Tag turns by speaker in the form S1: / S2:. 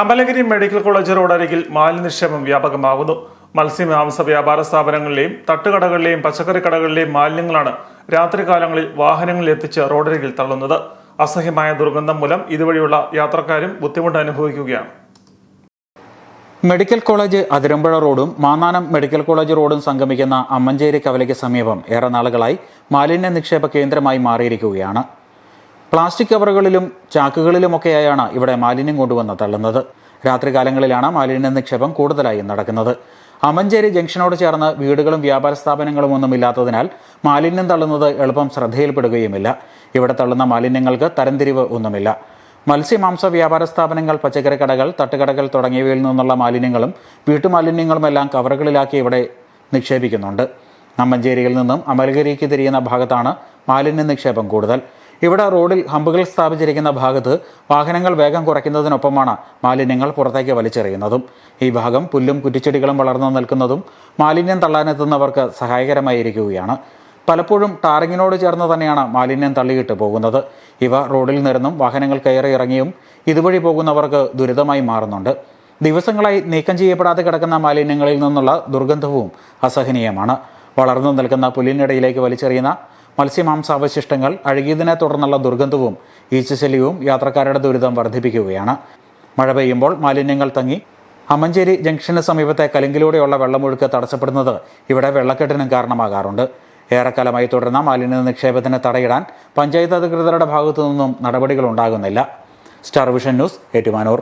S1: Amalagiri medical college റോഡരികിൽ മാലിന്യക്ഷേമം വ്യാപകമാകുന്നു. മത്സ്യമാംസ വ്യാപാര സ്ഥാപനങ്ങളിലെയും തട്ടുകടകളിലെയും പച്ചക്കറി കടകളിലെയും മാലിന്യങ്ങളാണ് രാത്രികാലങ്ങളിൽ വാഹനങ്ങളിൽ എത്തിച്ച് റോഡരികിൽ തള്ളുന്നത്. അസഹ്യമായ ദുർഗന്ധം മൂലം ഇതുവഴിയുള്ള യാത്രക്കാരും ബുദ്ധിമുട്ട് അനുഭവിക്കുകയാണ്.
S2: മെഡിക്കൽ കോളേജ് അതിരമ്പുഴ റോഡും മാന്നാനം മെഡിക്കൽ കോളേജ് റോഡും സംഗമിക്കുന്ന അമ്മഞ്ചേരി കവലയ്ക്ക് സമീപം ഏറെ നാളുകളായി മാലിന്യ നിക്ഷേപ കേന്ദ്രമായി മാറിയിരിക്കുകയാണ്. പ്ലാസ്റ്റിക് കവറുകളിലും ചാക്കുകളിലുമൊക്കെയായാണ് ഇവിടെ മാലിന്യം കൊണ്ടുവന്ന് തള്ളുന്നത്. രാത്രികാലങ്ങളിലാണ് മാലിന്യ നിക്ഷേപം കൂടുതലായും നടക്കുന്നത്. അമഞ്ചേരി ജംഗ്ഷനോട് ചേർന്ന് വീടുകളും വ്യാപാര സ്ഥാപനങ്ങളും ഒന്നും ഇല്ലാത്തതിനാൽ മാലിന്യം തള്ളുന്നത് എളുപ്പം ശ്രദ്ധയിൽപ്പെടുകയുമില്ല. ഇവിടെ തള്ളുന്ന മാലിന്യങ്ങൾക്ക് തരംതിരിവ് ഒന്നുമില്ല. മത്സ്യമാംസ വ്യാപാര സ്ഥാപനങ്ങൾ പച്ചക്കറി കടകൾ തട്ടുകടകൾ തുടങ്ങിയവയിൽ നിന്നുള്ള മാലിന്യങ്ങളും വീട്ടുമാലിന്യങ്ങളുമെല്ലാം കവറുകളിലാക്കി ഇവിടെ നിക്ഷേപിക്കുന്നുണ്ട്. അമ്മഞ്ചേരിയിൽ നിന്നും അമലഗിരിക്ക് തിരിയുന്ന ഭാഗത്താണ് മാലിന്യ നിക്ഷേപം കൂടുതൽ. ഇവിടെ റോഡിൽ ഹമ്പുകൾ സ്ഥാപിച്ചിരിക്കുന്ന ഭാഗത്ത് വാഹനങ്ങൾ വേഗം കുറയ്ക്കുന്നതിനൊപ്പമാണ് മാലിന്യങ്ങൾ പുറത്തേക്ക് വലിച്ചെറിയുന്നതും. ഈ ഭാഗം പുല്ലും കുറ്റിച്ചെടികളും വളർന്നു നിൽക്കുന്നതും മാലിന്യം തള്ളാനെത്തുന്നവർക്ക് സഹായകരമായിരിക്കുകയാണ്. പലപ്പോഴും ടാറിങ്ങിനോട് ചേർന്ന് തന്നെയാണ് മാലിന്യം തള്ളിയിട്ട് പോകുന്നത്. ഇവ റോഡിൽ നിന്നും വാഹനങ്ങൾ കയറി ഇറങ്ങിയും ഇതുവഴി പോകുന്നവർക്ക് ദുരിതമായി മാറുന്നുണ്ട്. ദിവസങ്ങളായി നീക്കം ചെയ്യപ്പെടാതെ കിടക്കുന്ന മാലിന്യങ്ങളിൽ നിന്നുള്ള ദുർഗന്ധവും അസഹനീയമാണ്. വളർന്നു നിൽക്കുന്ന പുല്ലിനിടയിലേക്ക് വലിച്ചെറിയുന്ന മത്സ്യമാംസാവശിഷ്ടങ്ങൾ അഴുകിയതിനെ തുടർന്നുള്ള ദുർഗന്ധവും ഈച്ചശല്യവും യാത്രക്കാരുടെ ദുരിതം വർദ്ധിപ്പിക്കുകയാണ്. മഴ പെയ്യുമ്പോൾ മാലിന്യങ്ങൾ തങ്ങി അമ്മഞ്ചേരി ജംഗ്ഷന് സമീപത്തെ കലിങ്കിലൂടെയുള്ള വെള്ളമൊഴുക്ക് തടസ്സപ്പെടുന്നത് ഇവിടെ വെള്ളക്കെട്ടിനും കാരണമാകാറുണ്ട്. ഏറെക്കാലമായി തുടർന്ന മാലിന്യ നിക്ഷേപത്തിന് തടയിടാൻ പഞ്ചായത്ത് അധികൃതരുടെ ഭാഗത്തു നിന്നും നടപടികൾ ഉണ്ടാകുന്നില്ല. Star vision news Ettumanoor.